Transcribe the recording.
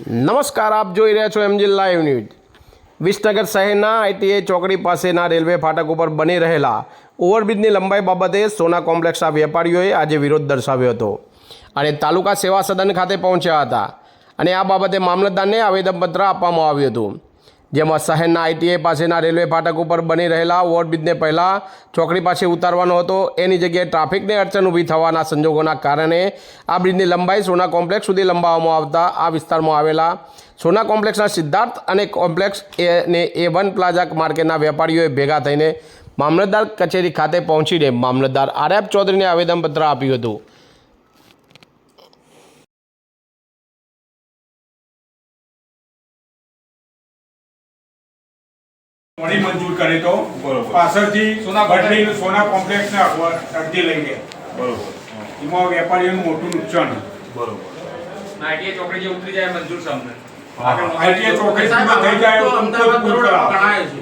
નમસ્કાર, આપ જોઈ રહ્યા છો એમજી લાઈવ ન્યૂઝ. વિસનગર શહેરના આઈટીઆઈ ચોકડી પાસેના રેલવે ફાટક ઉપર બની રહેલા ઓવરબ્રિજની લંબાઈ બાબતે સોના કોમ્પ્લેક્સના વેપારીઓએ આજે વિરોધ દર્શાવ્યો હતો. અને તાલુકા સેવા સદન ખાતે પહોંચ્યા હતા. અને આ બાબતે મામલતદારને આવેદનપત્ર આપવામાં આવ્યું હતું. જેમાં શહેરના આઈટીઆઈ પાસેના રેલવે ફાટક ઉપર બની રહેલા ઓવરબ્રિજને પહેલાં ચોકડી પાસે ઉતારવાનો હતો. એની જગ્યાએ ટ્રાફિકની અડચણ ઊભી થવાના સંજોગોના કારણે આ બ્રિજની લંબાઈ સોના કોમ્પ્લેક્સ સુધી લંબાવવામાં આવતા આ વિસ્તારમાં આવેલા સોના કોમ્પ્લેક્સના સિદ્ધાર્થ અને કોમ્પ્લેક્સ એ એ વન પ્લાઝા માર્કેટના વેપારીઓએ ભેગા થઈને મામલતદાર કચેરી ખાતે પહોંચીને મામલતદાર આર એફ ચૌધરીને આવેદનપત્ર આપ્યું હતું. મળી મંજૂર કરે તો પાછળથી સોના બદલી સોના કોમ્પ્લેક્સને અરજી લઈ ગયા. બરોબર. એમાં વેપારીઓનું મોટું નુકસાન. બરોબર. આઈટીઆઈ ચોકડી જે ઉતરી જાય મંજૂર સામે આઈટીએ ચોકડી થઈ જાય અમદાવાદ કરોડ ગણાય છે.